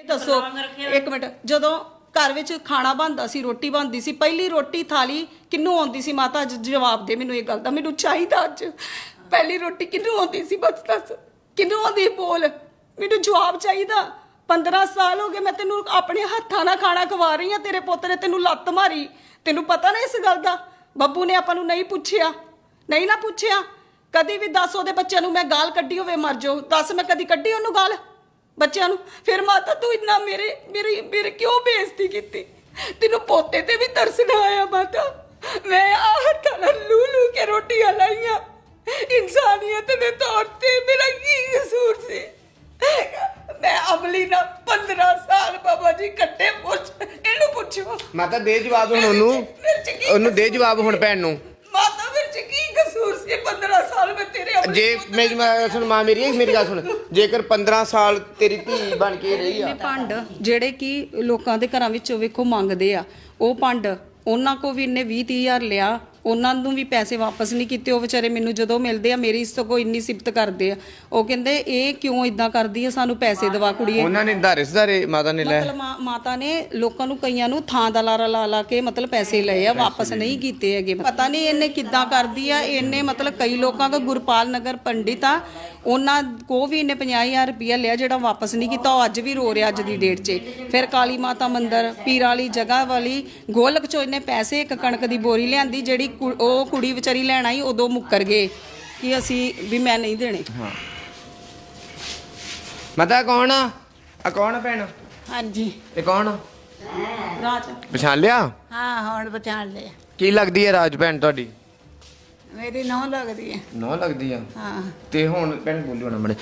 ਇਹ ਦੱਸੋ ਇੱਕ ਮਿੰਟ। ਜਦੋਂ ਘਰ ਵਿੱਚ ਖਾਣਾ ਬਣਦਾ ਸੀ ਰੋਟੀ ਬਣਦੀ ਸੀ ਪਹਿਲੀ ਰੋਟੀ ਥਾਲੀ ਕਿੰਨੂੰ ਆਉਂਦੀ ਸੀ? ਮਾਤਾ ਅੱਜ ਜਵਾਬ ਦੇ ਮੈਨੂੰ ਇਹ ਗੱਲ ਦਾ। ਮੈਨੂੰ ਚਾਹੀਦਾ ਅੱਜ। ਪਹਿਲੀ ਰੋਟੀ ਕਿੰਨੂੰ ਆਉਂਦੀ ਸੀ? ਬਸ ਦੱਸ ਕਿੰਨੂੰ ਆਉਂਦੀ ਬੋਲ। ਮੈਨੂੰ ਜਵਾਬ ਚਾਹੀਦਾ। 15 ਸਾਲ ਹੋ ਗਏ ਮੈਂ ਤੈਨੂੰ ਆਪਣੇ ਹੱਥਾਂ ਨਾਲ ਖਾਣਾ ਖਵਾ ਰਹੀ ਹਾਂ। ਤੇਰੇ ਪੁੱਤ ਨੇ ਤੈਨੂੰ ਲੱਤ ਮਾਰੀ। ਤੈਨੂੰ ਪਤਾ ਨਾ ਇਸ ਗੱਲ ਦਾ? ਬੱਬੂ ਨੇ ਆਪਾਂ ਨੂੰ ਨਹੀਂ ਪੁੱਛਿਆ। ਨਹੀਂ ਨਾ ਪੁੱਛਿਆ। ਕਦੀ ਵੀ ਦੱਸ ਉਹਦੇ ਬੱਚਿਆਂ ਨੂੰ ਮੈਂ ਗਾਲ ਕੱਢੀ ਹੋਵੇ ਮਰ ਜਾਓ। ਦੱਸ ਮੈਂ ਕਦੀ ਕੱਢੀ ਉਹਨੂੰ ਗਾਲ? ਬੱਚਿਆਂ ਨੂੰ। ਫਿਰ ਮਾਤਾ ਤੂੰ ਇੰਨਾ ਮੇਰੇ ਮੇਰੀ ਮੇਰੇ ਕਿਉਂ ਬੇਇੱਜ਼ਤੀ ਕੀਤੀ? ਤੈਨੂੰ ਪੋਤੇ ਤੇ ਵੀ ਤਰਸ ਨਾ ਆਇਆ ਮਾਤਾ। ਮੈਂ ਆਹ ਤਲਾ ਲੂ ਲੂ ਕੇ ਰੋਟੀਆਂ ਲਾਈਆਂ। ਇਨਸਾਨੀਅਤ ਦੇ ਤੌਰ ਤੇ ਮੇਰਾ ਕੀ ਕਸੂਰ ਸੀ। ਮੈਂ ਅਮਲੀ ਨਾ 15 ਸਾਲ ਬਾਬਾ ਜੀ ਕੱਟੇ ਪੁੱਛ ਇਹਨੂੰ ਪੁੱਛੋ। ਮਾਤਾ ਦੇ ਜਵਾਬ ਹੁਣ ਉਹਨੂੰ। ਉਹਨੂੰ ਦੇ ਜਵਾਬ ਹੁਣ ਭੈਣ ਨੂੰ। ਮਾਤਾ ਵਿੱਚ ਕੀ ਕਸੂਰ ਸੀ? 15 ਸਾਲ ਮੈਂ ਤੇਰੇ ਜੇ ਪੁੱਤ ਮੇਰੀ ਮਾਂ ਸੁਣ ਮਾਂ ਮੇਰੀ ਹੈ, ਮੇਰੀ ਗੱਲ ਸੁਣ। ਜੇਕਰ 15 ਸਾਲ ਤੇਰੀ ਧੀ ਬਣ ਕੇ ਰਹੀ ਆ। ਭੰਡ ਜਿਹੜੇ ਕਿ ਲੋਕਾਂ ਦੇ ਘਰਾਂ ਵਿੱਚੋਂ ਵੇਖੋ ਮੰਗਦੇ ਆ ਉਹ ਭੰਡ ਉਹਨਾਂ ਕੋ ਵੀ ਇਹਨੇ 20 ਹਜ਼ਾਰ ਲਿਆ ਉਹਨਾਂ ਨੂੰ ਵੀ ਪੈਸੇ ਵਾਪਸ ਨਹੀਂ ਕੀਤੇ ਉਹ ਵਿਚਾਰੇ ਮੈਨੂੰ ਜਦੋਂ ਮਿਲਦੇ ਆ ਮੇਰੀ ਸਗੋਂ ਇੰਨੀ ਸਿਫਤ ਕਰਦੇ ਆ। ਉਹ ਕਹਿੰਦੇ ਇਹ ਕਿਉਂ ਇਦਾਂ ਕਰਦੀ ਆ? ਸਾਨੂੰ ਪੈਸੇ ਦਵਾ ਕੁੜੀਏ। ਉਹਨਾਂ ਨੇ ਧਾਰੇ ਸੁਧਾਰੇ ਮਾਤਾ ਨੇ ਲੈ ਮਤਲਬ ਮਾ- ਮਾਤਾ ਨੇ ਲੋਕਾਂ ਨੂੰ ਕਈਆਂ ਨੂੰ ਥਾਂ ਦਾ ਲਾਰਾ ਲਾ ਲਾ ਕੇ ਮਤਲਬ ਪੈਸੇ ਲਏ ਆ ਵਾਪਸ ਨਹੀਂ ਕੀਤੇ ਹੈਗੇ। ਪਤਾ ਨਹੀਂ ਇਹਨੇ ਕਿੱਦਾਂ ਕਰਦੀ ਆ ਇਹਨੇ ਮਤਲਬ ਕਈ ਲੋਕਾਂ ਦਾ ਗੁਰਪਾਲ ਨਗਰ ਪੰਡਿਤ ਆ ਉਹਨਾਂ ਕੋ ਵੀ ਇਹਨੇ 50000 ਰੁਪਇਆ ਲਿਆ ਜਿਹੜਾ ਵਾਪਸ ਨਹੀਂ ਕੀਤਾ ਉਹ ਅੱਜ ਵੀ ਰੋ ਰਿਹਾ ਅੱਜ ਦੀ ਡੇਟ 'ਚ। ਫਿਰ ਕਾਲੀ ਮਾਤਾ ਮੰਦਿਰ ਪੀਰ ਵਾਲੀ ਜਗ੍ਹਾ ਵਾਲੀ ਗੋਲਕ ਚੋਂ ਇਹਨੇ ਪੈਸੇ ਇੱਕ ਕਣਕ ਦੀ ਬੋਰੀ ਲਿਆਂਦੀ ਜਿਹੜੀ ਕੁ- ਉਹ ਕੁੜੀ ਵਿਚਾਰੀ ਲੈਣ ਆਈ ਉਦੋਂ ਮੁੱਕਰ ਗਏ ਕਿ ਅਸੀਂ ਵੀ ਮੈਂ ਨਹੀਂ ਦੇਣੇ। ਮਾਤਾ ਕੌਣ ਆ? ਆ ਕੌਣ ਆ ਭੈਣ? ਹਾਂਜੀ। ਇਹ ਕੌਣ ਆ? ਰਾਜ। ਪਛਾਣ ਲਿਆ? ਹਾਂ ਹੁਣ ਪਛਾਣ ਲਿਆ। ਕੀ ਲੱਗਦੀ ਹੈ ਰਾਜ ਭੈਣ ਤੁਹਾਡੀ? ਮੇਰੀ ਨੌ ਲੱਗਦੀ ਹੈ। ਨੋ ਲੱਗਦੀ ਆ? ਹਾਂ। ਤੇ ਹੁਣ ਭੈਣ ਬੋਲਿਓ ਨਾ ਮੜੇ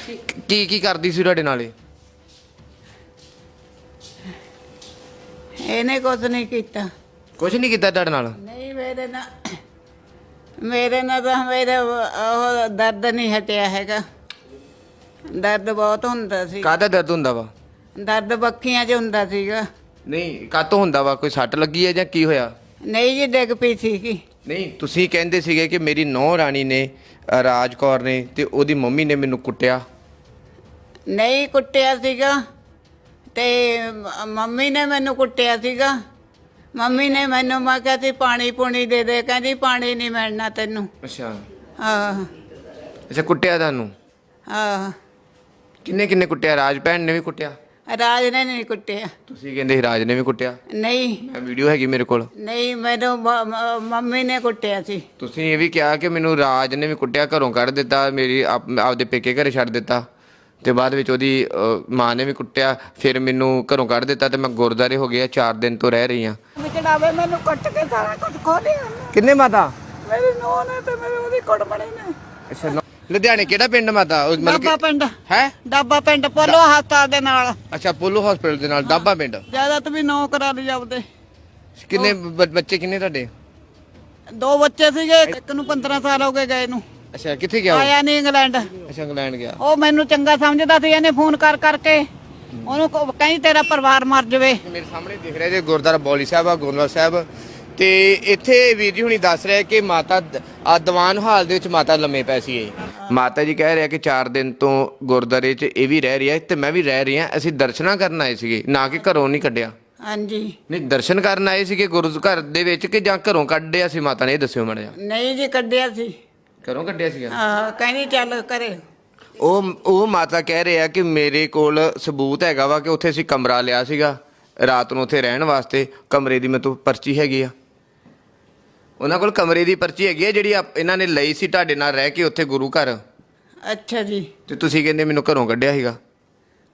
ਕੀ ਕੀ ਕਰਦੀ ਸੀ ਤੁਹਾਡੇ ਨਾਲੇ ਇਹਨੇ ਕੁਝ ਨਹੀਂ ਕੀਤਾ। ਕੁਝ ਨਹੀਂ ਕੀਤਾ ਤੁਹਾਡੇ ਨਾਲ? ਨਹੀਂ ਮੇਰੇ ਨਾਲ ਮੇਰੇ ਨਾਲ ਤਾਂ ਮੇਰੇ ਉਹ ਦਰਦ ਨਹੀਂ ਹਟਿਆ ਹੈਗਾ। ਦਰਦ ਬਹੁਤ ਹੁੰਦਾ ਸੀ। ਕਾਹਦਾ ਦਰਦ ਹੁੰਦਾ ਵਾ? ਦਰਦ ਬੱਖੀਆਂ 'ਚ ਹੁੰਦਾ ਸੀਗਾ। ਨਹੀਂ ਕਾਤੋਂ ਹੁੰਦਾ ਵਾ? ਕੋਈ ਸੱਟ ਲੱਗੀ ਹੈ ਜਾਂ ਕੀ ਹੋਇਆ? ਨਹੀਂ ਜੀ ਡਿੱਗ ਪਈ ਸੀਗੀ। ਨਹੀਂ ਤੁਸੀਂ ਕਹਿੰਦੇ ਸੀਗੇ ਕਿ ਮੇਰੀ ਨੌ ਰਾਣੀ ਨੇ ਅ, ਰਾਜ ਕੌਰ ਨੇ ਤੇ ਉਹਦੀ ਮੰਮੀ ਨੇ ਮੈਨੂੰ ਕੁੱਟਿਆ। ਨਹੀਂ ਕੁੱਟਿਆ ਸੀਗਾ ਤੇ ਮ- ਮੰਮੀ ਨੇ ਮੈਨੂੰ ਕੁੱਟਿਆ ਸੀਗਾ। ਮੰਮੀ ਨੇ ਮੈਨੂੰ ਮੈਂ ਕਿਹਾ ਸੀ ਪਾਣੀ ਪੂਣੀ ਦੇ ਦੇ। ਕਹਿੰਦੀ ਪਾਣੀ ਨਹੀਂ ਮਿਲਣਾ ਤੈਨੂੰ। ਅੱਛਾ। ਆਹ। ਅੱਛਾ ਕੁੱਟਿਆ ਤੁਹਾਨੂੰ? ਆਹ। ਕਿੰਨੇ ਕਿੰਨੇ ਕੁੱਟਿਆ? ਰਾਜ ਭੈਣ ਨੇ ਵੀ ਕੁੱਟਿਆ? ਰਾਜ ਨੇ ਨਹੀਂ ਕੁੱਟਿਆ। ਤੁਸੀਂ ਕਹਿੰਦੇ ਸੀ ਰਾਜ ਨੇ ਵੀ ਕੁੱਟਿਆ? ਨਹੀਂ। ਮੈਂ ਵੀਡੀਓ ਹੈਗੀ ਮੇਰੇ ਕੋਲ। ਨਹੀਂ ਮੈਨੂੰ ਮ- ਮ- ਮੰਮੀ ਨੇ ਕੁੱਟਿਆ ਸੀ। ਤੁਸੀਂ ਇਹ ਵੀ ਕਿਹਾ ਕਿ ਮੈਨੂੰ ਰਾਜ ਨੇ ਵੀ ਕੁੱਟਿਆ ਘਰੋਂ ਕੱਢ ਦਿੱਤਾ ਮੇਰੀ ਆਪ- ਆਪਦੇ ਪੇਕੇ ਘਰੇ ਛੱਡ ਦਿੱਤਾ। ਤੇ ਬਾਅਦ ਵਿੱਚ ਉਹਦੀ ਮਾਂ ਨੇ ਵੀ ਕੁੱਟਿਆ ਫਿਰ ਮੈਨੂੰ ਘਰੋਂ ਕੱਢ ਦਿੱਤਾ ਤੇ ਮੈਂ ਗੁਰਦਾਰੇ ਹੋ ਗਿਆ 4 ਦਿਨ ਤੋਂ ਰਹਿ ਰਹੀ ਹਾਂ। ਵਿਚੜਾਵੇ ਮੈਨੂੰ ਕੁੱਟ ਕੇ ਸਾਰਾ ਕੁਝ ਖੋ ਲਿਆ ਕਿੰਨੇ ਮਾਤਾ? ਮੇਰੀ ਨੇ ਤੇ ਮੇਰੇ ਉਹਦੀ ਕੁੱਟ ਬਣੀ ਨੇ। ਅੱਛਾ ਨੌ- ਲੁਧਿਆਣੇ ਕਿਹੜਾ ਪਿੰਡ ਮਾਤਾ? ਉਹ ਮਤਲਬ ਡੱਬਾ ਕਿ ਪਿੰਡ। ਹੈ? ਡੱਬਾ ਪਿੰਡ ਪੋਲੋ ਹਸਪਤਾਲ ਦੇ ਨਾਲ। ਅੱਛਾ ਪੋਲੋ ਹਸਪੀਟਲ ਦੇ ਨਾਲ ਦਾਬਾ ਪਿੰਡ। ਜ਼ਿਆਦਾ ਵੀ ਨੌ ਕਰਾ ਲਈ ਜਾਪਦੇ ਕਿੰਨੇ ਬੱਚੇ ਕਿੰਨੇ ਤੁਹਾਡੇ? ਦੋ ਬੱਚੇ ਸੀਗੇ ਇੱਕ ਨੂੰ 15 ਸਾਲ ਹੋ ਗਏ ਗਏ ਨੂੰ। ਅੱਛਾ ਕਿੱਥੇ ਗਿਆ ਉਹ? ਆਇਆ ਨਹੀਂ ਇੰਗਲੈਂਡ। ਅੱਛਾ ਇੰਗਲੈਂਡ ਗਿਆ। ਉਹ ਮੈਨੂੰ ਚੰਗਾ ਸਮਝਦਾ ਸੀ ਇਹਨੇ ਫੋਨ ਕਰ ਕਰਕੇ। ਉਹਨੂੰ ਕਹੋ- ਕਹਿੰਦੀ ਤੇਰਾ ਪਰਿਵਾਰ ਮਰ ਜਾਵੇ। ਮੇਰੇ ਸਾਹਮਣੇ ਦਿਖ ਰਿਹਾ ਜੀ ਗੁਰਦੁਆਰਾ ਬੌਲੀ ਸਾਹਿਬ ਆ ਗੁਰਦੁਆਰਾ ਸਾਹਿਬ। ਤੇ ਇੱਥੇ ਵੀਰ ਜੀ ਹੁਣੀ ਦੱਸ ਰਿਹਾ ਕਿ ਮਾਤਾ ਦ- ਆ ਦੀਵਾਨ ਹਾਲ ਦੇ ਵਿੱਚ ਮਾਤਾ ਲੰਮੇ ਪੈ ਸੀ ਇਹ। ਮਾਤਾ ਜੀ ਕਹਿ ਰਿਹਾ ਕਿ 4 ਦਿਨ ਤੋਂ ਗੁਰਦੁਆਰੇ 'ਚ ਇਹ ਵੀ ਰਹਿ ਰਹੀ ਹੈ ਤੇ ਮੈਂ ਵੀ ਰਹਿ ਰਹੀ। ਹਾਂ ਅਸੀਂ ਦਰਸ਼ਨਾਂ ਕਰਨ ਆਏ ਸੀਗੇ ਨਾ ਕਿ ਘਰੋਂ ਨਹੀਂ ਕੱਢਿਆ। ਹਾਂਜੀ। ਨਹੀਂ ਦਰਸ਼ਨ ਕਰਨ ਆਏ ਸੀਗੇ ਗੁਰੂ ਘਰ ਦੇ ਵਿੱਚ ਕਿ ਜਾਂ ਘਰੋਂ ਕੱਢਿਆ ਸੀ ਮਾਤਾ ਨੇ? ਇਹ ਦੱਸਿਓ ਮੜਿਆ ਨਹੀਂ ਜੀ ਕੱਢਿਆ ਸੀ। ਘਰੋਂ ਕੱਢਿਆ ਸੀਗਾ? ਆਹ ਕਹਿੰਦੀ ਚੱਲ ਕਰੇ। ਉਹ ਉਹ ਮਾਤਾ ਕਹਿ ਰਹੇ ਆ ਕਿ ਮੇਰੇ ਕੋਲ ਸਬੂਤ ਹੈਗਾ ਵਾ ਕਿ ਉੱਥੇ ਅਸੀਂ ਕਮਰਾ ਲਿਆ ਸੀਗਾ ਰਾਤ ਨੂੰ ਉੱਥੇ ਰਹਿਣ ਵਾਸਤੇ ਕਮਰੇ ਦੀ ਮੈਨੂੰ ਪਰਚੀ ਹੈਗੀ ਆ। ਉਹਨਾਂ ਕੋਲ ਕਮਰੇ ਦੀ ਪਰਚੀ ਹੈਗੀ ਆ ਜਿਹੜੀ ਆਪ- ਇਹਨਾਂ ਨੇ ਲਈ ਸੀ ਤੁਹਾਡੇ ਨਾਲ ਰਹਿ ਕੇ ਉੱਥੇ ਗੁਰੂ ਘਰ। ਅੱਛਾ ਜੀ। ਤੇ ਤੁਸੀਂ ਕਹਿੰਦੇ ਮੈਨੂੰ ਘਰੋਂ ਕੱਢਿਆ ਸੀਗਾ।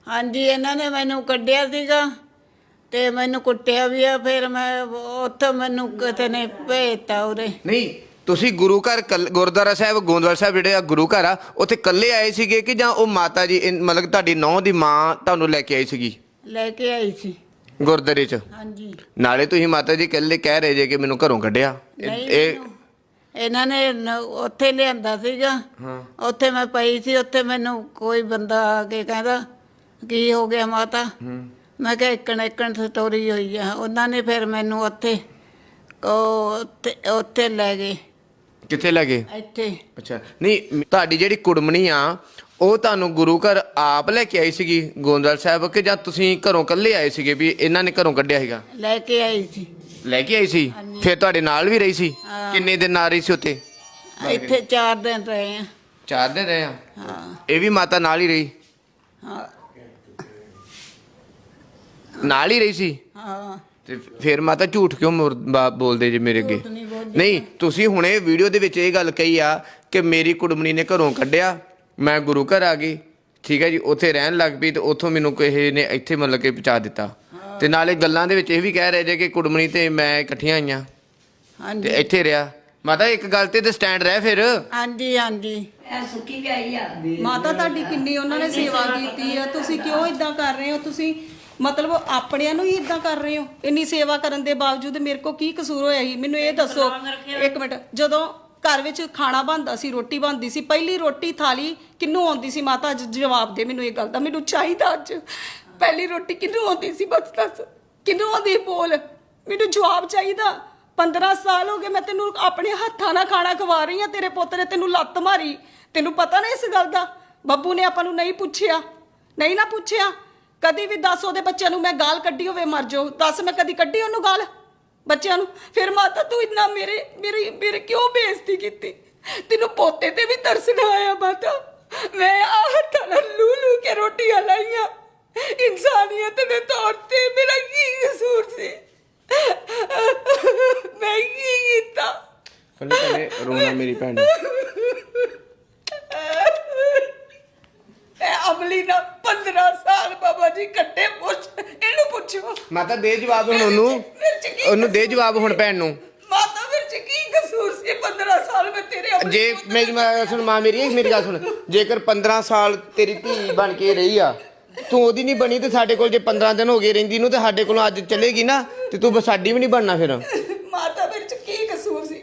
ਹਾਂਜੀ ਇਹਨਾਂ ਨੇ ਮੈਨੂੰ ਕੱਢਿਆ ਸੀਗਾ ਤੇ ਮੈਨੂੰ ਕੁੱਟਿਆ ਵੀ ਆ ਫਿਰ ਮੈਂ ਉੱਥੇ ਮੈਨੂੰ ਕਿਤੇ ਨੇ ਭੇਜਤਾ ਉਰੇ। ਨਹੀਂ ਤੁਸੀਂ ਗੁਰੂ ਘਰ ਕੱਲ- ਗੁਰਦੁਆਰਾ ਸਾਹਿਬ ਗੋਂਦਵਾਲ ਸਾਹਿਬ ਜਿਹੜੇ ਆ ਗੁਰੂ ਘਰ ਆ ਉੱਥੇ ਇਕੱਲੇ ਆਏ ਸੀਗੇ ਕਿ ਜਾਂ ਉਹ ਮਾਤਾ ਜੀ ਇਨ- ਮਤਲਬ ਤੁਹਾਡੀ ਨੌਂ ਦੀ ਮਾਂ ਤੁਹਾਨੂੰ ਲੈ ਕੇ ਆਈ ਸੀਗੀ? ਲੈ ਕੇ ਆਈ ਸੀ। ਗੁਰਦੁਆਰੇ 'ਚ? ਹਾਂਜੀ। ਨਾਲੇ ਤੁਸੀਂ ਮਾਤਾ ਜੀ ਇਕੱਲੇ ਕਹਿ ਰਹੇ ਜੇ ਕਿ ਮੈਨੂੰ ਘਰੋਂ ਕੱਢਿਆ। ਇਹ- ਨਹੀਂ ਇਹ ਮੈਨੂੰ- ਇਹਨਾਂ ਨੇ ਨ- ਉੱਥੇ ਲਿਆਂਦਾ ਸੀਗਾ। ਹਾਂ। ਉੱਥੇ ਮੈਂ ਪਈ ਸੀ ਉੱਥੇ ਮੈਨੂੰ ਕੋਈ ਬੰਦਾ ਆ ਕੇ ਕਹਿੰਦਾ ਕੀ ਹੋ ਗਿਆ ਮਾਤਾ? ਮੈਂ ਕਿਹਾ ਇੱਕਣ ਇੱਕਣ ਸਟੋਰੀ ਹੋਈ ਆ। ਉਹਨਾਂ ਨੇ ਫਿਰ ਮੈਨੂੰ ਉੱਥੇ ਉਹ ਉੱਥੇ- ਉੱਥੇ ਲੈ ਗਏ। ਕਿੱਥੇ ਲੱਗੇ ਇੱਥੇ। ਅੱਛਾ। ਨਹੀਂ ਤੁਹਾਡੀ ਜਿਹੜੀ ਕੁੜਮਣੀ ਆ ਉਹ ਤੁਹਾਨੂੰ ਗੁਰੂ ਘਰ ਆਪ ਲੈ ਕੇ ਆਈ ਸੀਗੀ ਗੋਂਦਵਾਲ ਸਾਹਿਬ ਕਿ ਜਾਂ ਤੁਸੀਂ ਘਰੋਂ ਇਕੱਲੇ ਆਏ ਸੀਗੇ ਵੀ ਇਹਨਾਂ ਨੇ ਘਰੋਂ ਕੱਢਿਆ ਸੀਗਾ? ਲੈ ਕੇ ਆਈ ਸੀ। ਲੈ ਕੇ ਆਈ ਸੀ। ਫਿਰ ਤੁਹਾਡੇ ਨਾਲ ਵੀ ਰਹੀ ਸੀ। ਕਿੰਨੇ ਦਿਨ ਆ ਰਹੀ ਸੀ ਉੱਥੇ? ਇੱਥੇ 4 ਦਿਨ ਰਹੇ ਆ। ਚਾਰ ਦਿਨ ਰਹੇ ਆ? ਹਾਂ। ਇਹ ਵੀ ਮਾਤਾ ਨਾਲ ਹੀ ਰਹੀ? ਹਾਂ। ਨਾਲ ਹੀ ਰਹੀ ਸੀ? ਹਾਂ। ਤੇ ਫਿਰ ਮਾਤਾ ਝੂਠ ਕਿਉਂ ਮੁਰ- ਬਾ- ਬੋਲਦੇ ਜੇ ਮੇਰੇ ਅੱਗੇ? ਨਹੀਂ ਤੁਸੀਂ ਹੁਣੇ ਵੀਡੀਓ ਦੇ ਵਿੱਚ ਇਹ ਗੱਲ ਕਹੀ ਆ ਕਿ ਮੇਰੀ ਕੁੜਮਣੀ ਨੇ ਘਰੋਂ ਕੱਢਿਆ ਮੈਂ ਗੁਰੂ ਘਰ ਆ ਗਈ ਠੀਕ ਹੈ ਜੀ ਉੱਥੇ ਰਹਿਣ ਲੱਗ ਪਈ ਤੇ ਉੱਥੋਂ ਮੈਨੂੰ ਕਿਸੇ ਨੇ ਇੱਥੇ ਮਤਲਬ ਕਿ ਪਹੁੰਚਾ ਦਿੱਤਾ। ਤੇ ਨਾਲੇ ਗੱਲਾਂ ਦੇ ਵਿੱਚ ਇਹ ਵੀ ਕਹਿ ਰਹੇ ਜੇ ਕਿ ਕੁੜਮਣੀ ਤੇ ਮੈਂ ਇਕੱਠੀਆਂ ਆਈਆਂ। ਤੇ ਹਾਂਜੀ ਇੱਥੇ ਰਿਹਾ। ਮਾਤਾ ਇੱਕ ਗੱਲ ਤੇ ਤੇ ਸਟੈਂਡ ਰਹਿ ਫਿਰ। ਹਾਂਜੀ ਹਾਂਜੀ। ਮਾਤਾ ਤੁਹਾਡੀ ਕਿੰਨੀ ਉਹਨਾਂ ਨੇ ਸੇਵਾ ਕੀਤੀ ਆ। ਤੁਸੀਂ ਕਿਉਂ ਇਦਾਂ ਕਰ ਰਹੇ ਹੋ? ਤੁਸੀਂ ਮਤਲਬ ਆਪਣਿਆਂ ਨੂੰ ਹੀ ਇਦਾਂ ਕਰ ਰਹੇ ਹੋ? ਇੰਨੀ ਸੇਵਾ ਕਰਨ ਦੇ ਬਾਵਜੂਦ ਮੇਰੇ ਕੋ ਕੀ ਕਸੂਰ ਹੋਇਆ ਸੀ? ਮੈਨੂੰ ਇਹ ਦੱਸੋ। ਇੱਕ ਮਿੰਟ। ਜਦੋਂ ਘਰ ਵਿੱਚ ਖਾਣਾ ਬਣਦਾ ਸੀ ਰੋਟੀ ਬਣਦੀ ਸੀ ਪਹਿਲੀ ਰੋਟੀ ਥਾਲੀ ਕਿੰਨੂੰ ਆਉਂਦੀ ਸੀ? ਮਾਤਾ ਅੱਜ ਜਵਾਬ ਦੇ ਮੈਨੂੰ ਇਹ ਗੱਲ ਦਾ। ਮੈਨੂੰ ਚਾਹੀਦਾ ਅੱਜ। ਪਹਿਲੀ ਰੋਟੀ ਕਿੰਨੂੰ ਆਉਂਦੀ ਸੀ? ਬਸ ਦੱਸ ਕਿੰਨੂੰ ਆਉਂਦੀ ਬੋਲ। ਮੈਨੂੰ ਜਵਾਬ ਚਾਹੀਦਾ। 15 ਸਾਲ ਹੋ ਗਏ ਮੈਂ ਤੈਨੂੰ ਆਪਣੇ ਹੱਥਾਂ ਨਾਲ ਖਾਣਾ ਖਵਾ ਰਹੀ ਆ ਤੇਰੇ ਪੁੱਤ ਨੇ ਤੈਨੂੰ ਲੱਤ ਮਾਰੀ। ਤੈਨੂੰ ਪਤਾ ਨਾ ਇਸ ਗੱਲ ਦਾ? ਬੱਬੂ ਨੇ ਆਪਾਂ ਨੂੰ ਨਹੀਂ ਪੁੱਛਿਆ। ਨਹੀਂ ਨਾ ਪੁੱਛਿਆ। ਕਦੀ ਵੀ ਦੱਸ ਉਹਦੇ ਬੱਚਿਆਂ ਨੂੰ ਮੈਂ ਗਾਲ ਕੱਢੀ ਹੋਵੇ ਮਰ ਜਾਓ। ਦੱਸ ਮੈਂ ਕਦੀ ਕੱਢੀ ਉਹਨੂੰ ਗਾਲ ਬੱਚਿਆਂ ਨੂੰ? ਫਿਰ ਮਾਤਾ ਤੂੰ ਇੰਨਾ ਮੇਰੇ ਮੇਰੀ ਮੇਰੇ ਕਿਉਂ ਬੇਇੱਜ਼ਤੀ ਕੀਤੀ? ਤੈਨੂੰ ਪੋਤੇ ਤੇ ਵੀ ਤਰਸ ਨਾ ਆਇਆ ਮਾਤਾ। ਮੈਂ ਆ ਹੱਥਾਂ ਲੂ ਲੂ ਕੇ ਰੋਟੀਆਂ ਲਾਈਆਂ। ਇਨਸਾਨੀਅਤ ਦੇ ਤੌਰ ਤੇ ਮੇਰਾ ਕੀ ਕਸੂਰ ਸੀ? ਮੈਂ ਕੀ ਕੀਤਾ? ਫੰਨੇ ਕਰੇ ਰੋਣਾ ਮੇਰੀ ਭੈਣ ਇਹ ਅਮਲੀ ਨਾ 15 ਸਾਲ ਬਾਬਾ ਜੀ ਕੱਟੇ ਪੁੱਛ ਇਹਨੂੰ ਪੁੱਛੋ ਮਾਤਾ ਦੇ ਜਵਾਬ ਹੁਣ ਉਹਨੂੰ। ਮੇਰੇ ਚ ਕੀ ਉਹਨੂੰ ਦੇ ਜਵਾਬ ਹੁਣ ਭੈਣ ਨੂੰ। ਮਾਤਾ ਮੇਰੇ ਚ ਕੀ ਕਸੂਰ ਸੀ? 15 ਸਾਲ ਮੈਂ ਤੇਰੇ ਅਮਲੀ ਜੇ ਪੁੱਤ ਮੇਰੀ ਮਾਂ ਸੁਣ ਮਾਂ ਮੇਰੀ ਮੇਰੀ ਗੱਲ ਸੁਣ। ਜੇਕਰ 15 ਸਾਲ ਤੇਰੀ ਧੀ ਬਣ ਕੇ ਰਹੀ ਆ ਤੂੰ ਉਹਦੀ ਨਹੀਂ ਬਣੀ ਤੇ ਸਾਡੇ ਕੋਲ ਜੇ 15 ਦਿਨ ਹੋ ਗਏ ਰਹਿੰਦੀ ਨੂੰ ਤੇ ਸਾਡੇ ਕੋਲੋਂ ਅੱਜ ਚਲੇਗੀ ਨਾ ਤੇ ਤੂੰ ਬਸ ਸਾਡੀ ਵੀ ਨਹੀਂ ਬਣਨਾ ਫਿਰ ਮਾਤਾ ਮੇਰੇ ਚ ਕੀ ਕਸੂਰ ਸੀ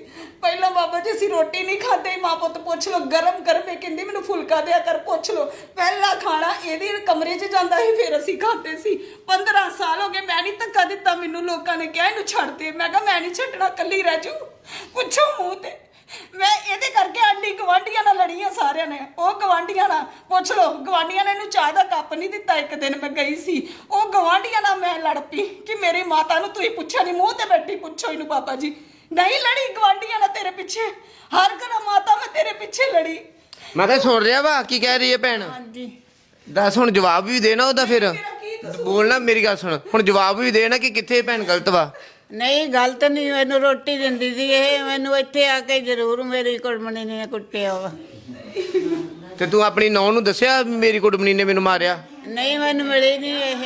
ਪਹਿਲਾਂ ਅਸੀਂ ਰੋਟੀ ਨਹੀਂ ਖਾਂਦੇ ਮਾਂ ਪੁੱਤ ਪੁੱਛ ਲੋ ਗਰਮ ਗਰਮ ਕਹਿੰਦੀ ਮੈਨੂੰ ਫੁਲਕਾ ਦਿਆ ਕਰ, ਪੁੱਛ ਲੋ ਪਹਿਲਾ ਖਾਣਾ ਇਹਦੇ ਕਮਰੇ 'ਚ ਜਾਂਦਾ ਸੀ, ਫਿਰ ਅਸੀਂ ਖਾਂਦੇ ਸੀ। 15 ਸਾਲ ਹੋ ਗਏ, ਮੈਂ ਨਹੀਂ ਧੱਕਾ ਦਿੱਤਾ, ਮੈਨੂੰ ਲੋਕਾਂ ਨੇ ਕਿਹਾ ਇਹਨੂੰ ਛੱਡ ਦੇ। ਮੈਂ ਕਿਹਾ ਮੈਂ ਨਹੀਂ ਛੱਡਣਾ ਕੱਲੀ ਰਹਿ ਜੂ ਪੁੱਛੋ ਮੂੰਹ ਤੇ। ਮੈਂ ਇਹਦੇ ਕਰਕੇ ਆਂਟੀ ਗਵਾਂਢੀਆਂ ਨਾਲ ਲੜੀਆਂ ਸਾਰਿਆਂ ਨੇ। ਉਹ ਗਵਾਂਢੀਆਂ ਨਾਲ, ਪੁੱਛ ਲੋ ਗਵਾਂਢੀਆਂ ਨੇ ਇਹਨੂੰ ਚਾਹ ਦਾ ਕੱਪ ਨਹੀਂ ਦਿੱਤਾ, ਇੱਕ ਦਿਨ ਮੈਂ ਗਈ ਸੀ। ਉਹ ਗਵਾਂਢੀਆਂ ਨਾਲ ਮੈਂ ਲੜ ਪਈ ਕਿ ਮੇਰੀ ਮਾਤਾ ਨੂੰ ਤੁਸੀਂ ਪੁੱਛਿਆ ਨਹੀਂ ਮੂੰਹ ਤੇ ਬੈਠੀ ਪੁੱਛੋ ਇਹਨੂੰ, ਬਾਬਾ ਜੀ। ਨਹੀਂ ਲੜੀ ਗਵਾਂਢੀਆਂ ਨਾਲ ਤੇਰੇ ਪਿੱਛੇ। ਹਰ ਘਰ ਮਾਤਾ ਮੈਂ ਤੇਰੇ ਪਿੱਛੇ ਲੜੀ। ਮੈਂ ਤਾਂ ਸੁਣ ਰਿਹਾ ਵਾ ਕੀ ਕਹਿ ਰਹੀ ਹੈ ਭੈਣ? ਹਾਂਜੀ। ਦੱਸ ਹੁਣ ਜਵਾਬ ਵੀ ਦੇ ਨਾ ਉਹਦਾ ਫਿਰ। ਬੋਲਣਾ ਮੇਰੀ ਗੱਲ ਸੁਣ। ਹੁਣ ਜਵਾਬ ਵੀ ਦੇ ਨਾ ਕਿ ਕਿੱਥੇ ਭੈਣ ਗਲਤ ਵਾ? ਨਹੀਂ ਗਲਤ ਨਹੀਂ ਮੈਨੂੰ ਰੋਟੀ ਦਿੰਦੀ ਸੀ ਇਹ। ਮੈਨੂੰ ਇੱਥੇ ਆ ਕੇ ਜ਼ਰੂਰ ਮੇਰੀ ਕੁੜਮਣੀ ਨੇ ਕੁੱਟਿਆ ਵਾ। ਤੇ ਤੂੰ ਆਪਣੀ ਨੌਂ ਨੂੰ ਦੱਸਿਆ ਵੀ ਮੇਰੀ ਕੁੜਮਣੀ ਨੇ ਮੈਨੂੰ ਮਾਰਿਆ? ਨਹੀਂ ਮੈਨੂੰ ਮਿਲੀ ਨਹੀਂ ਇਹ।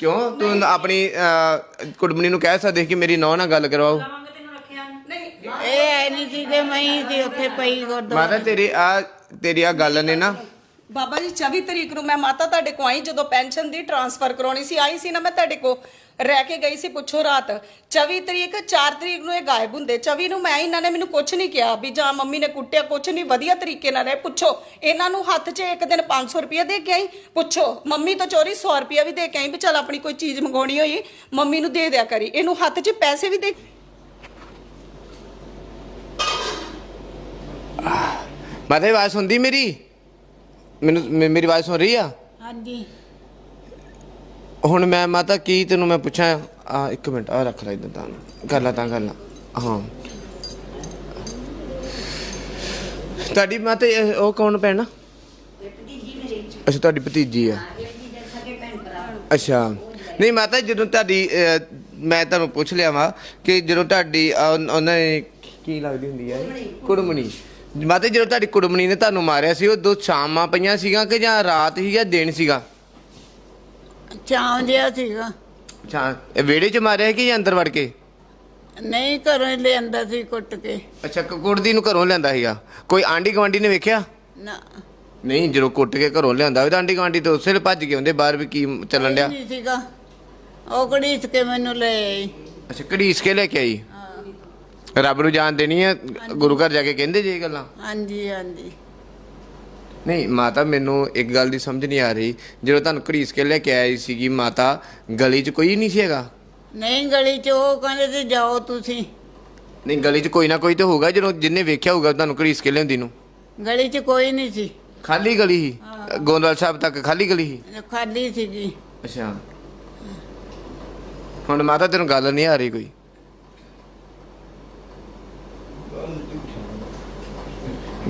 ਕਿਉਂ? ਤੂੰ ਆਪਣੀ ਅਹ, ਕੁੜਮਣੀ ਨੂੰ ਕਹਿ ਸਕਦੇ ਕਿ ਮੇਰੀ ਨੌਂ ਨਾਲ ਗੱਲ ਕਰਵਾਓ। ਇਹ ਐ ਨਹੀਂ ਸੀ ਕਿ ਮੈਂ ਹੀ ਸੀ ਉੱਥੇ ਪਈ ਗੁਰਦੁਆਰਾ। ਮਾਤਾ ਤੇਰੀ ਆ ਤੇਰੀ ਆ ਗੱਲ ਨੇ ਨਾ। ਬਾਬਾ ਜੀ 24 ਤਰੀਕ ਨੂੰ ਮੈਂ ਮਾਤਾ ਤੁਹਾਡੇ ਕੋ ਆਈ ਜਦੋਂ ਪੈਨਸ਼ਨ ਦੀ ਟ੍ਰਾਂਸਫਰ ਕਰਾਉਣੀ ਸੀ ਆਈ ਸੀ ਨਾ ਮੈਂ ਤੁਹਾਡੇ ਕੋ ਰਹਿ ਕੇ ਗਈ ਸੀ ਪੁੱਛੋ ਰਾਤ। 24 ਤਰੀਕ 4 ਤਰੀਕ ਨੂੰ ਇਹ ਗਾਇਬ ਹੁੰਦੇ। 24 ਨੂੰ ਮੈਂ ਇਹਨਾਂ ਨੇ ਮੈਨੂੰ ਕੁਝ ਨਹੀਂ ਕਿਹਾ ਵੀ ਜਾਂ ਮੰਮੀ ਨੇ ਕੁੱਟਿਆ ਕੁਝ ਨਹੀਂ ਵਧੀਆ ਤਰੀਕੇ ਨਾਲ ਰਹੇ। ਪੁੱਛੋ ਇਹਨਾਂ ਨੂੰ ਹੱਥ 'ਚ ਇੱਕ ਦਿਨ 500 ਰੁਪਏ ਦੇ ਕੇ ਆਈ? ਪੁੱਛੋ ਮੰਮੀ ਤੋਂ ਚੋਰੀ 100 ਰੁਪਏ ਵੀ ਦੇ ਕੇ ਆਈ ਵੀ ਚੱਲ ਆਪਣੀ ਕੋਈ ਚੀਜ਼ ਮੰਗਾਉਣੀ ਹੋਈ ਮੰਮੀ ਨੂੰ ਦੇ ਦਿਆ ਕਰੀ। ਇਹਨੂੰ ਹੱਥ 'ਚ ਪੈਸੇ ਵੀ ਦੇ ਮਾਤਾ ਦੀ ਆਵਾਜ਼ ਸੁਣਦੀ ਮੇਰੀ? ਮੈਨੂੰ ਮੇ- ਮੇਰੀ ਆਵਾਜ਼ ਸੁਣ ਰਹੀ ਆ? ਹਾਂਜੀ। ਹੁਣ ਮੈਂ ਮਾਤਾ ਕੀ ਤੈਨੂੰ ਮੈਂ ਪੁੱਛਾਂ? ਆ ਇੱਕ ਮਿੰਟ ਆ ਰੱਖ ਲੈ ਇਦਾਂ ਤਾਂ। ਕਰ ਲਾ ਤਾਂ ਕਰ ਲਾ ਹਾਂ। ਤੁਹਾਡੀ ਮਾਤਾ ਇਹ- ਉਹ ਕੌਣ ਭੈਣ ਅੱਛਾ ਤੁਹਾਡੀ ਭਤੀਜੀ ਆ। ਅੱਛਾ। ਨਹੀਂ ਮਾਤਾ ਜਦੋਂ ਤੁਹਾਡੀ ਅਹ, ਮੈਂ ਤੁਹਾਨੂੰ ਪੁੱਛ ਲਿਆ ਵਾ ਕਿ ਜਦੋਂ ਤੁਹਾਡੀ ਅਹ, ਉਨ- ਉਹਨਾਂ ਨੇ ਕੀ ਲੱਗਦੀ ਹੁੰਦੀ ਹੈ ਕੁੜਮਣੀ। ਮਾਤਾ ਜਦੋਂ ਤੁਹਾਡੀ ਕੁੜਮਣੀ ਨੇ ਤੁਹਾਨੂੰ ਮਾਰਿਆ ਸੀ ਉਹ ਦੋ ਸ਼ਾਮਾਂ ਪਈਆਂ ਸੀਗਾ ਕਿ ਜਾਂ ਰਾਤ ਸੀ ਜਾਂ ਦਿਨ ਸੀਗਾ? ਚਾਉਂ ਜਿਹਾ ਸੀਗਾ। ਅੱਛਾ ਇਹ ਵਿਹੜੇ 'ਚ ਮਾਰਿਆ ਕਿ ਜਾਂ ਅੰਦਰ ਵੜ ਕੇ? ਨਹੀਂ ਘਰੋਂ ਹੀ ਲਿਆਂਦਾ ਸੀ ਕੁੱਟ ਕੇ। ਅੱਛਾ ਕ- ਕੁੜਦੀ ਨੂੰ ਘਰੋਂ ਲਿਆਂਦਾ ਸੀਗਾ? ਕੋਈ ਆਂਢੀ ਗੁਆਂਢੀ ਨੇ ਵੇਖਿਆ? ਨਾ। ਨਹੀਂ ਜਦੋਂ ਕੁੱਟ ਕੇ ਘਰੋਂ ਲਿਆਂਦਾ ਹੋਵੇ ਤਾਂ ਆਂਢੀ ਗੁਆਂਢੀ ਤਾਂ ਉਸੇ ਵੇਲੇ ਭੱਜ ਕੇ ਆਉਂਦੇ ਬਾਹਰ ਵੀ ਕੀ ਚੱਲਣ ਡਿਆ? ਨਹੀਂ ਸੀਗਾ। ਉਹ ਘੜੀਸ ਕੇ ਮੈਨੂੰ ਲੈ ਆਈ। ਅੱਛਾ ਘੜੀਸ ਕੇ ਲੈ ਕੇ ਆਈ। ਰੱਬ ਨੂੰ ਜਾਣ ਦੇਣੀ ਹੈ ਗੁਰੂ ਘਰ ਜਾ ਕੇ ਕਹਿੰਦੇ ਜੇ ਇਹ ਗੱਲਾਂ? ਹਾਂਜੀ ਹਾਂਜੀ। ਨਹੀਂ ਮਾਤਾ ਮੈਨੂੰ ਇੱਕ ਗੱਲ ਦੀ ਸਮਝ ਨਹੀਂ ਆ ਰਹੀ। ਜਦੋਂ ਤੁਹਾਨੂੰ ਘੜੀਸ ਕੇ ਲੈ ਕੇ ਆਈ ਸੀਗੀ ਮਾਤਾ ਗਲੀ 'ਚ ਕੋਈ ਨਹੀਂ ਸੀ ਹੈਗਾ? ਨਹੀਂ ਗਲੀ ਚ ਉਹ ਕਹਿੰਦੇ ਸੀ ਜਾਓ ਤੁਸੀਂ। ਨਹੀਂ ਗਲੀ 'ਚ ਕੋਈ ਨਾ ਕੋਈ ਤਾਂ ਹੋਊਗਾ ਜਦੋਂ ਜਿੰਨੇ ਵੇਖਿਆ ਹੋਊਗਾ ਤੁਹਾਨੂੰ ਘੜੀਸ ਕੇ ਲਿਆਉਂਦੀ ਨੂੰ। ਗਲੀ ਚ ਕੋਈ ਨਹੀਂ ਸੀ। ਖਾਲੀ ਗਲੀ ਸੀ? ਗੋਂਦਵਾਲ ਸਾਹਿਬ ਤੱਕ ਖਾਲੀ ਗਲੀ ਸੀ? ਖਾਲੀ ਸੀਗੀ। ਅੱਛਾ। ਹੁਣ ਮਾਤਾ ਤੈਨੂੰ ਗੱਲ ਨਹੀਂ ਆ ਰਹੀ ਕੋਈ?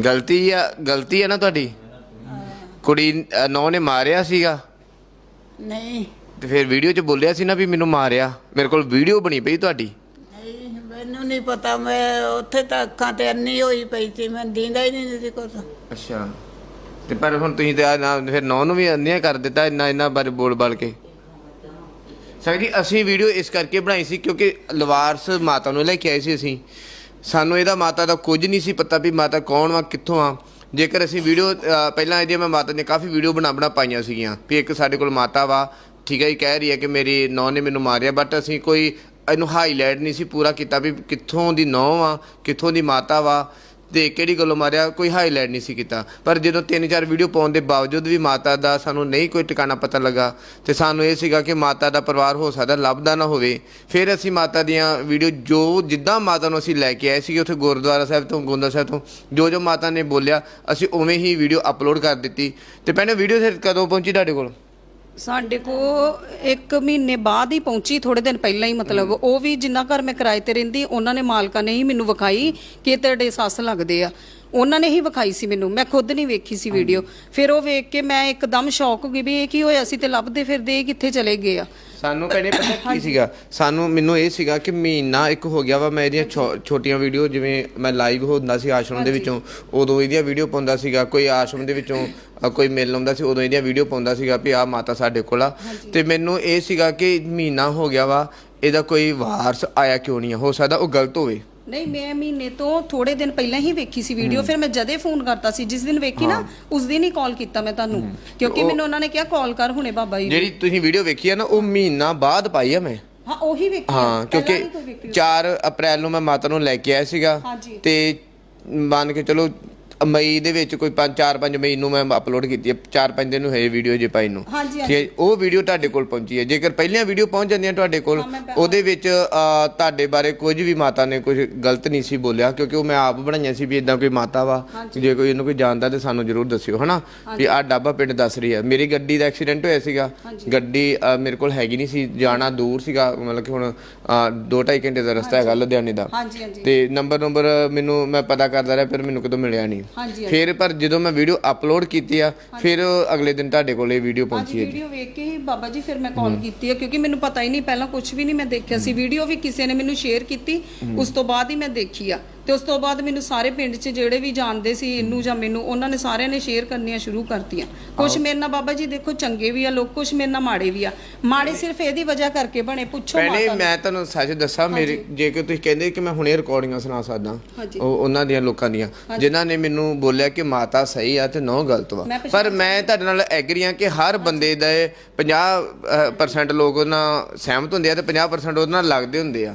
ਗਲਤੀ ਆ ਗਲਤੀ ਆ ਨਾ ਤੁਹਾਡੀ? ਕੁੜੀ ਨੌ ਨੇ ਮਾਰਿਆ ਸੀਗਾ। ਨਹੀਂ। ਤੇ ਫਿਰ ਵੀਡੀਓ 'ਚ ਬੋਲਿਆ ਸੀ ਨਾ ਵੀ ਮੈਨੂੰ ਮਾਰਿਆ। ਮੇਰੇ ਕੋਲ ਵੀਡੀਓ ਬਣੀ ਪਈ ਤੁਹਾਡੀ। ਨਹੀਂ ਮੈਨੂੰ ਨਹੀਂ ਪਤਾ। ਮੈਂ ਉੱਥੇ ਤਾਂ ਅੱਖਾਂ ਤੇ ਅੰਨੀ ਹੋਈ ਪਈ ਸੀ। ਮੈਂ ਦੀਂਦਾ ਹੀ ਨਹੀਂ ਸੀ ਕੁਛ। ਅੱਛਾ। ਤੇ ਪਰ ਹੁਣ ਤੁਸੀਂ ਤੇ ਆ ਨਾ ਫਿਰ ਨੌ ਨੂੰ ਵੀ ਅੰਨਿਆ ਕਰ ਦਿੱਤਾ ਇੰਨਾ ਇੰਨਾ ਬਾਰੇ ਬੋਲ ਬਾਲ ਕੇ। ਸਰ ਜੀ ਅਸੀਂ ਵੀਡੀਓ ਇਸ ਕਰਕੇ ਬਣਾਈ ਸੀ ਕਿਉਂਕਿ ਲਵਾਰਸ ਮਾਤਾ ਨੂੰ ਲੈ ਕੇ ਆਏ ਸੀ ਅਸੀਂ। ਸਾਨੂੰ ਇਹਦਾ ਮਾਤਾ ਦਾ ਕੁਝ ਨਹੀਂ ਸੀ ਪਤਾ ਵੀ ਮਾਤਾ ਕੌਣ ਵਾ, ਕਿੱਥੋਂ ਆ। ਜੇਕਰ ਅਸੀਂ ਵੀਡੀਓ ਪਹਿਲਾਂ ਇਹਦੀ ਮੈਂ ਮਾਤਾ ਨੇ ਕਾਫੀ ਵੀਡੀਓ ਬਣਾ ਬਣਾ ਪਾਈਆਂ ਸੀਗੀਆਂ ਵੀ ਇੱਕ ਸਾਡੇ ਕੋਲ ਮਾਤਾ ਵਾ। ਠੀਕ ਹੈ ਜੀ, ਕਹਿ ਰਹੀ ਹੈ ਕਿ ਮੇਰੀ ਨੌ ਨੇ ਮੈਨੂੰ ਮਾਰਿਆ ਬਟ ਅਸੀਂ ਕੋਈ ਇਹਨੂੰ ਹਾਈਲਾਈਟ ਨਹੀਂ ਸੀ ਪੂਰਾ ਕੀਤਾ ਵੀ ਕਿੱਥੋਂ ਦੀ ਨੌ ਆ, ਕਿੱਥੋਂ ਦੀ ਮਾਤਾ ਵਾ। ਤੇ ਕਿਹੜੀ ਗੱਲੋਂ ਮਾਰਿਆ? ਕੋਈ ਹਾਈਲਾਈਟ ਨਹੀਂ ਸੀ ਕੀਤਾ। ਪਰ ਜਦੋਂ ਤਿੰਨ ਚਾਰ ਵੀਡੀਓ ਪਾਉਣ ਦੇ ਬਾਵਜੂਦ ਵੀ ਮਾਤਾ ਦਾ ਸਾਨੂੰ ਨਹੀਂ ਕੋਈ ਟਿਕਾਣਾ ਪਤਾ ਲੱਗਾ ਤੇ ਸਾਨੂੰ ਇਹ ਸੀਗਾ ਕਿ ਮਾਤਾ ਦਾ ਪਰਿਵਾਰ ਹੋ ਸਕਦਾ ਲੱਭਦਾ ਨਾ ਹੋਵੇ, ਫਿਰ ਅਸੀਂ ਮਾਤਾ ਦੀਆਂ ਵੀਡੀਓ ਜੋ ਜਿੱਦਾਂ ਮਾਤਾ ਨੂੰ ਅਸੀਂ ਲੈ ਕੇ ਆਏ ਸੀਗੇ ਉੱਥੇ ਗੁਰਦੁਆਰਾ ਸਾਹਿਬ ਤੋਂ, ਗੋਂਦਾ ਸਾਹਿਬ ਤੋਂ, ਜੋ ਜੋ ਮਾਤਾ ਨੇ ਬੋਲਿਆ, ਅਸੀਂ ਉਵੇਂ ਹੀ ਵੀਡੀਓ ਅਪਲੋਡ ਕਰ ਦਿੱਤੀ। ਤੇ ਪਹਿਲੇ ਵੀਡੀਓ ਫਿਰ ਕਦੋਂ ਪਹੁੰਚੀ ਤੁਹਾਡੇ ਕੋਲ? ਸਾਡੇ ਕੋ ਇੱਕ ਮਹੀਨੇ ਬਾਅਦ ਹੀ ਪਹੁੰਚੀ ਥੋੜੇ ਦਿਨ ਪਹਿਲਾਂ ਹੀ ਮਤਲਬ। ਉਹ ਵੀ ਜਿੰਨਾ ਘਰ ਮੈਂ ਕਿਰਾਏ ਤੇ ਰਹਿੰਦੀ, ਉਹਨਾਂ ਨੇ ਮਾਲਕਾਂ ਨੇ ਹੀ ਮੈਨੂੰ ਵਿਖਾਈ ਕਿ ਤੇਰੇ ਸੱਸ ਲੱਗਦੇ ਆ। ਉਹਨਾਂ ਨੇ ਹੀ ਵਿਖਾਈ ਸੀ ਮੈਨੂੰ। ਮੈਂ ਖੁਦ ਨਹੀਂ ਵੇਖੀ ਸੀ ਵੀਡੀਓ ਫਿਰ ਉਹ ਵੇਖ ਕੇ ਮੈਂ ਇੱਕਦਮ ਸ਼ੌਕ ਹੋ ਗਈ ਵੀ ਇਹ ਕੀ ਹੋਇਆ? ਸੀ ਤੇ ਲੱਭਦੇ ਫਿਰਦੇ ਇਹ ਕਿੱਥੇ ਚਲੇ ਗਏ ਆ? ਸਾਨੂੰ ਕਹਿੰਦੇ ਪਤਾ ਕੀ ਸੀਗਾ? ਸਾਨੂੰ ਮੈਨੂੰ ਇਹ ਸੀਗਾ ਕਿ ਮਹੀਨਾ ਇੱਕ ਹੋ ਗਿਆ ਵਾ ਮੈਂ ਇਹਦੀਆਂ ਛੋ- ਛੋਟੀਆਂ ਵੀਡੀਓ ਜਿਵੇਂ ਮੈਂ ਲਾਈਵ ਹੁੰਦਾ ਸੀ ਆਸ਼ਰਮ ਦੇ ਵਿੱਚੋਂ ਉਦੋਂ ਇਹਦੀਆਂ ਵੀਡੀਓ ਪਾਉਂਦਾ ਸੀਗਾ। ਕੋਈ ਆਸ਼ਰਮ ਦੇ ਵਿੱਚੋਂ ਅ, ਕੋਈ ਮਿਲ ਆਉਂਦਾ ਸੀ ਉਦੋਂ ਇਹਦੀਆਂ ਵੀਡੀਓ ਪਾਉਂਦਾ ਸੀਗਾ ਵੀ ਆ ਮਾਤਾ ਸਾਡੇ ਕੋਲ ਆ। ਤੇ ਮੈਨੂੰ ਇਹ ਸੀਗਾ ਕਿ ਮਹੀਨਾ ਹੋ ਗਿਆ ਵਾ ਇਹਦਾ ਕੋਈ ਵਾਰਸ ਆਇਆ ਕਿਉਂ ਨਹੀਂ ਆ? ਹੋ ਸਕਦਾ ਉਹ ਗਲਤ ਹੋਵੇ। ਨਹੀਂ ਮੈਂ ਮਹੀਨੇ ਤੋਂ ਥੋੜੇ ਦਿਨ ਪਹਿਲਾਂ ਹੀ ਵੇਖੀ ਸੀ ਵੀਡੀਓ ਫਿਰ ਮੈਂ ਜਦੇ ਫੋਨ ਕਰਤਾ ਸੀ ਜਿਸ ਦਿਨ ਵੇਖੀ ਨਾ ਉਸ ਦਿਨ ਹੀ ਕਾਲ ਕੀਤਾ ਮੈਂ ਤੁਹਾਨੂੰ। ਕਿਉਂਕਿ ਮੈਨੂੰ ਉਹਨਾਂ ਨੇ ਕਿਹਾ ਕਾਲ ਕਰ ਹੁਣੇ ਬਾਬਾ ਜੀ। ਜਿਹੜੀ ਤੁਸੀਂ ਵੀਡੀਓ ਵੇਖੀ ਆ ਨਾ ਉਹ ਮਹੀਨਾ ਬਾਅਦ ਪਾਈ ਆ ਮੈਂ। ਹਾਂ ਉਹੀ ਵੇਖੀ। ਹਾਂ ਕਿਉਂਕਿ ਨਹੀਂ ਕੋਈ ਵੇਖੀ 4 ਅਪ੍ਰੈਲ ਨੂੰ ਮੈਂ ਮਾਤਾ ਨੂੰ ਲੈ ਕੇ ਆਇਆ ਸੀਗਾ। ਹਾਂਜੀ। ਤੇ ਮੰਨ ਕੇ ਚਲੋ ਮਈ ਦੇ ਵਿੱਚ ਕੋਈ 5 4 5 ਮਈ ਨੂੰ ਮੈਂ ਅਪਲੋਡ ਕੀਤੀ ਹੈ। 4 5 ਦਿਨ ਹੋਏ ਵੀਡੀਓ ਜੇ ਪਾਈ ਨੂੰ। ਹਾਂਜੀ, ਠੀਕ ਹੈ ਉਹ ਵੀਡੀਓ ਤੁਹਾਡੇ ਕੋਲ ਪਹੁੰਚੀ ਹੈ। ਜੇਕਰ ਪਹਿਲੀਆਂ ਵੀਡੀਓ ਪਹੁੰਚ ਜਾਂਦੀਆਂ ਤੁਹਾਡੇ ਕੋਲ ਹਾਂ, ਮੈਂ ਪਹਿਲਾਂ- ਉਹਦੇ ਵਿੱਚ ਅ, ਤੁਹਾਡੇ ਬਾਰੇ ਕੁਝ ਵੀ ਮਾਤਾ ਨੇ ਕੁਝ ਗਲਤ ਨਹੀਂ ਸੀ ਬੋਲਿਆ ਕਿਉਂਕਿ ਉਹ ਮੈਂ ਆਪ ਬਣਾਈਆਂ ਸੀ ਵੀ ਇਦਾਂ ਕੋਈ ਮਾਤਾ ਵਾ। ਜੇ ਕੋਈ ਇਹਨੂੰ ਕੋਈ ਜਾਣਦਾ ਤੇ ਸਾਨੂੰ ਜ਼ਰੂਰ ਦੱਸਿਓ ਹਨਾ? ਵੀ ਆ ਡਾਬਾ ਪਿੰਡ ਦੱਸ ਰਹੀ ਹੈ। ਮੇਰੀ ਗੱਡੀ ਦਾ ਐਕਸੀਡੈਂਟ ਹੋਇਆ ਸੀਗਾ। ਗੱਡੀ ਅ, ਮੇਰੇ ਕੋਲ ਹੈਗੀ ਨਹੀਂ ਸੀ। ਜਾਣਾ ਦੂਰ ਸੀਗਾ ਮਤਲਬ ਕਿ ਹੁਣ 2.5 ਘੰਟੇ ਦਾ ਰਸਤਾ ਹੈਗਾ ਲੁਧਿਆਣੇ ਦਾ। ਹਾਂਜੀ ਹਾਂਜੀ। ਤੇ ਨੰਬਰ ਨੰਬਰ ਮੈਨੂੰ ਮੈਂ ਪਤਾ ਕਰਦਾ ਰਿਹਾ ਫਿਰ ਮੈਨੂੰ ਕਦੋਂ ਮਿਲਿਆ ਨਹੀਂ। ਹਾਂਜੀ ਫਿਰ ਪਰ ਜਦੋਂ ਮੈਂ ਵੀਡੀਓ ਅਪਲੋਡ ਕੀਤੀ ਆ ਫਿਰ ਅਗਲੇ ਦਿਨ ਤੁਹਾਡੇ ਕੋਲ ਇਹ ਵੀਡੀਓ ਅੱਜ ਪਹੁੰਚੀ ਹੈ ਜੀ। ਵੀਡੀਓ ਵੇਖ ਕੇ ਹੀ ਬਾਬਾ ਜੀ ਫਿਰ ਮੈਂ ਕਾਲ ਕੀਤੀ ਹੈ ਕਿਉਂਕਿ ਮੈਨੂੰ ਪਤਾ ਹੀ ਨਹੀਂ ਪਹਿਲਾਂ ਕੁਝ ਵੀ ਨਹੀਂ ਮੈਂ ਦੇਖਿਆ ਸੀ। ਵੀਡੀਓ ਵੀ ਕਿਸੇ ਨੇ ਮੈਨੂੰ ਸ਼ੇਅਰ ਕੀਤੀ ਉਸ ਤੋਂ ਬਾਅਦ ਹੀ ਮੈਂ ਦੇਖੀ ਆ। ਤੇ ਉਸ ਤੋਂ ਬਾਅਦ ਮੈਨੂੰ ਸਾਰੇ ਪਿੰਡ 'ਚ ਜਿਹੜੇ ਵੀ ਜਾਣਦੇ ਸੀ ਇਹਨੂੰ ਜਾਂ ਮੈਨੂੰ ਉਹਨਾਂ ਨੇ ਸਾਰਿਆਂ ਨੇ ਸ਼ੇਅਰ ਕਰਨੀਆਂ ਸ਼ੁਰੂ ਕਰਤੀਆਂ। ਕੁਝ ਮੇਰੇ ਨਾਲ ਬਾਬਾ ਜੀ ਦੇਖੋ ਚੰਗੇ ਵੀ ਆ ਲੋਕ ਕੁਝ ਮੇਰੇ ਨਾਲ ਮਾੜੇ ਵੀ ਆ। ਮਾੜੇ ਸਿਰਫ ਇਹਦੀ ਵਜ੍ਹਾ ਕਰਕੇ ਬਣੇ ਪੁੱਛੋ ਪਹਿਲੇ ਮਾਤਾ ਨੂੰ। ਮੈਂ ਤੁਹਾਨੂੰ ਸੱਚ ਦੱਸਾਂ ਮੇਰੇ ਜੇ ਕਿ ਤੁਸੀਂ ਕਹਿੰਦੇ ਕਿ ਮੈਂ ਹੁਣੇ ਰਿਕਾਰਡਿੰਗਾਂ ਸੁਣਾ ਸਕਦਾ ਹਾਂਜੀ। ਉਹ ਉਹਨਾਂ ਦੀਆਂ ਲੋਕਾਂ ਦੀਆਂ ਜਿਨ੍ਹਾਂ ਨੇ ਮੈਨੂੰ ਬੋਲਿਆ ਕਿ ਮਾਤਾ ਸਹੀ ਆ ਤੇ ਨੋ ਗਲਤ ਵਾ। ਮੈਂ ਪਰ ਮੈਂ ਤੁਹਾਡੇ ਨਾਲ ਐਗਰੀ ਆ ਕਿ ਹਰ ਬੰਦੇ ਦਾ 50% ਲੋਕ ਉਹਨਾਂ ਸਹਿਮਤ ਹੁੰਦੇ ਆ ਤੇ 50% ਉਹਦੇ ਨਾਲ ਲੱਗਦੇ ਹੁੰਦੇ ਆ।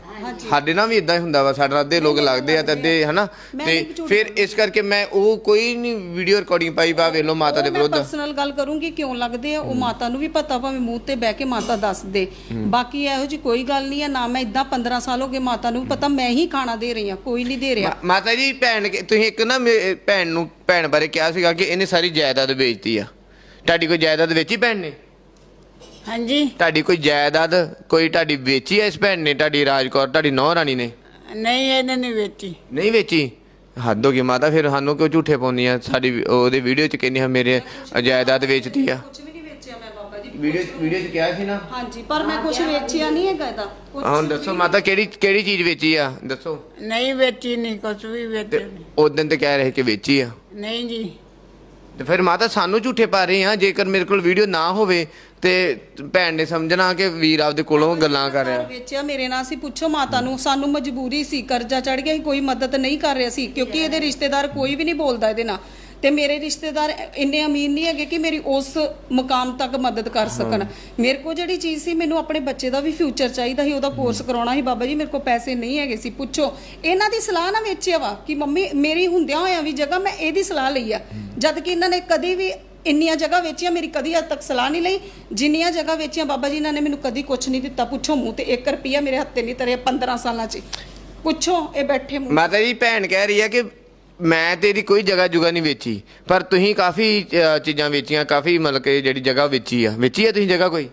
ਸਾਡੇ ਨਾਲ ਵੀ ਇਦਾਂ ਹੀ ਹੁੰਦਾ ਵਾ ਸਾਡੇ ਨਾਲ ਅੱਧੇ ਲੋਕ ਲੱਗਦੇ ਆ ਤੇ ਅੱਧੇ ਹਨਾ? ਤੇ ਫਿਰ ਇਸ ਕਰਕੇ ਮੈਂ ਉਹ ਕੋਈ ਨਹੀਂ ਵੀਡੀਓ ਰਿਕਾਰਡਿੰਗ ਪਾਈ ਬਾ ਵੇਖ ਲਓ ਮਾਤਾ ਦੇ ਵਿਰੁੱਧ। ਪਰਸਨਲ ਗੱਲ ਕਰੂੰਗੀ ਕਿਉਂ ਲੱਗਦੇ ਆ? ਉਹ ਮਾਤਾ ਨੂੰ ਵੀ ਪਤਾ ਭਾਵੇਂ ਮੂੰਹ ਤੇ ਬਹਿ ਕੇ ਮਾਤਾ ਦੱਸ ਦੇ। ਬਾਕੀ ਇਹੋ ਜੀ ਕੋਈ ਗੱਲ ਨਹੀਂ ਆ ਨਾ ਮੈਂ ਇਦਾਂ 15 ਸਾਲ ਹੋ ਗਏ ਮਾਤਾ ਨੂੰ ਪਤਾ ਮੈਂ ਹੀ ਖਾਣਾ ਦੇ ਰਹੀ ਆ ਕੋਈ ਨਹੀਂ ਦੇ ਰਿਹਾ। ਮਾਤਾ ਜੀ ਭੈਣ ਤੁਸੀਂ ਇੱਕ ਨਾ ਭੈਣ ਨੂੰ ਭੈਣ ਬਾਰੇ ਕਿਹਾ ਸੀਗਾ ਕਿ ਇਹਨੇ ਸਾਰੀ ਜਾਇਦਾਦ ਵੇਚਤੀ ਆ। ਤੁਹਾਡੀ ਕੋਈ ਜਾਇਦਾਦ ਵੇਚੀ ਭੈਣ ਨੇ? ਹਾਂਜੀ। ਤੁਹਾਡੀ ਕੋਈ ਜਾਇਦਾਦ ਕੋਈ ਤੁਹਾਡੀ ਵੇਚੀ ਐ ਇਸ ਭੈਣ ਨੇ? ਤੁਹਾਡੀ ਰਾਜਕੌਰ ਤੁਹਾਡੀ ਨੌ ਰਾਣੀ ਨੇ? ਨਹੀਂ ਇਹਨੇ ਨਹੀਂ ਵੇਚੀ। ਨਹੀਂ ਵੇਚੀ? ਹੱਦ ਹੋ ਗਈ ਮਾਤਾ ਫਿਰ ਸਾਨੂੰ ਕਿਉਂ ਝੂਠੇ ਪਾਉਂਦੀ ਆ? ਸਾਡੀ ਵੀ- ਉਹਦੇ ਵੀਡੀਓ ਚ ਕਹਿੰਦੀ ਆ ਮੇਰੇ ਜਾਇਦਾਦ ਵੇਚਤੀ ਆ। ਕੁਝ ਵੀ ਨਹੀਂ ਵੇਚਿਆ ਮੈਂ ਬਾਬਾ ਜੀ। ਵੀਡੀਓ ਵੀਡੀਓ ਚ ਕਿਹਾ ਸੀ ਨਾ? ਹਾਂਜੀ ਪਰ ਮੈਂ ਕੁਝ ਵੇਚਿਆ ਨਹੀਂ ਹੈਗਾ ਇਹਦਾ। ਕੁਛ- ਹੁਣ ਦੱਸੋ ਮਾਤਾ ਕਿਹੜੀ ਕਿਹੜੀ ਚੀਜ਼ ਵੇਚੀ ਆ? ਦੱਸੋ। ਨਹੀਂ ਵੇਚੀ ਨਹੀਂ ਕੁਛ ਵੀ ਵੇਚੀ ਨਹੀਂ। ਉਸ ਦਿਨ ਤੇ ਕਹਿ ਰਹੇ ਕਿ ਵੇਚੀ ਆ। ਨਹੀਂ ਜੀ। ਤੇ ਫਿਰ ਮਾਤਾ ਸਾਨੂੰ ਝੂਠੇ ਪਾ ਰਹੇ ਆ ਜੇਕਰ ਮੇਰੇ ਕੋਲ ਵੀਡੀਓ ਨਾ ਹੋਵੇ ਤੇ ਭੈਣ ਨੇ ਸਮਝਣਾ ਕਿ ਵੀਰ ਆਪਦੇ ਕੋਲੋਂ ਗੱਲਾਂ ਕਰ ਰਿਹਾ। ਵੇਚਿਆ ਮੇਰੇ ਨਾਲ ਸੀ ਪੁੱਛੋ ਮਾਤਾ ਨੂੰ। ਸਾਨੂੰ ਮਜਬੂਰੀ ਸੀ ਕਰਜ਼ਾ ਚੜ ਗਿਆ ਸੀ ਕੋਈ ਮਦਦ ਨਹੀਂ ਕਰ ਰਿਹਾ ਸੀ ਕਿਉਂਕਿ ਇਹਦੇ ਰਿਸ਼ਤੇਦਾਰ ਕੋਈ ਵੀ ਨਹੀਂ ਬੋਲਦਾ ਇਹਦੇ ਨਾਲ। ਤੇ ਮੇਰੇ ਰਿਸ਼ਤੇਦਾਰ ਇੰਨੇ ਅਮੀਰ ਨਹੀਂ ਹੈਗੇ ਕਿ ਮੇਰੀ ਉਸ ਮੁਕਾਮ ਤੱਕ ਮਦਦ ਕਰ ਸਕਣ। ਮੇਰੇ ਕੋਲ ਜਿਹੜੀ ਚੀਜ਼ ਸੀ ਮੈਨੂੰ ਆਪਣੇ ਬੱਚੇ ਦਾ ਵੀ ਫਿਊਚਰ ਚਾਹੀਦਾ ਸੀ ਉਹਦਾ ਕੋਰਸ ਕਰਾਉਣਾ ਸੀ। ਬਾਬਾ ਜੀ ਮੇਰੇ ਕੋਲ ਪੈਸੇ ਨਹੀਂ ਹੈਗੇ ਸੀ ਪੁੱਛੋ। ਇਹਨਾਂ ਦੀ ਸਲਾਹ ਨਾ ਵੇਚਿਆ ਵਾ ਕਿ ਮੰਮੀ ਮੇਰੀ ਹੁੰਦਿਆਂ ਹੋਇਆਂ ਵੀ ਜਗ੍ਹਾ ਮੈਂ ਇਹਦੀ ਸਲਾਹ ਲਈ ਆ। ਜਦ ਕਿ ਇਹਨਾਂ ਨੇ ਕਦੀ ਵੀ ਇੰਨੀਆਂ ਜਗ੍ਹਾ ਵੇਚੀਆਂ ਮੇਰੀ ਕਦੀ ਅੱਜ ਤੱਕ ਸਲਾਹ ਨਹੀਂ ਲਈ। ਜਿੰਨੀਆਂ ਜਗ੍ਹਾ ਵੇਚੀਆਂ ਬਾਬਾ ਜੀ ਇਹਨਾਂ ਨੇ ਮੈਨੂੰ ਕਦੀ ਕੁਝ ਨਹੀਂ ਦਿੱਤਾ। ਪੁੱਛੋ ਮੂੰਹ ਤੇ 1 ਰੁਪਿਆ ਮੇਰੇ ਹੱਥੇ ਨਹੀਂ ਤਰਿਆ 15 ਸਾਲਾਂ 'ਚ। ਪੁੱਛੋ ਇਹ ਬੈਠੇ ਮੂੰਹ। ਮਾਤਾ ਜੀ ਭੈਣ ਕਹਿ ਰਹੀ ਹੈ ਕਿ ਮੈਂ ਤੇ ਇਹਦੀ ਕੋਈ ਜਗ੍ਹਾ ਜੁਗਾ ਨਹੀਂ ਵੇਚੀ ਪਰ ਤੁਸੀਂ ਕਾਫੀ ਅ, ਚੀਜ਼ਾਂ ਵੇਚੀਆਂ ਕਾਫੀ ਮਤਲਬ ਕਿ ਜਿਹੜੀ ਜਗ੍ਹਾ ਵੇਚੀ ਆ। ਵੇਚੀ ਆ ਤੁਸੀਂ ਜਗ੍ਹਾ ਕੋਈ?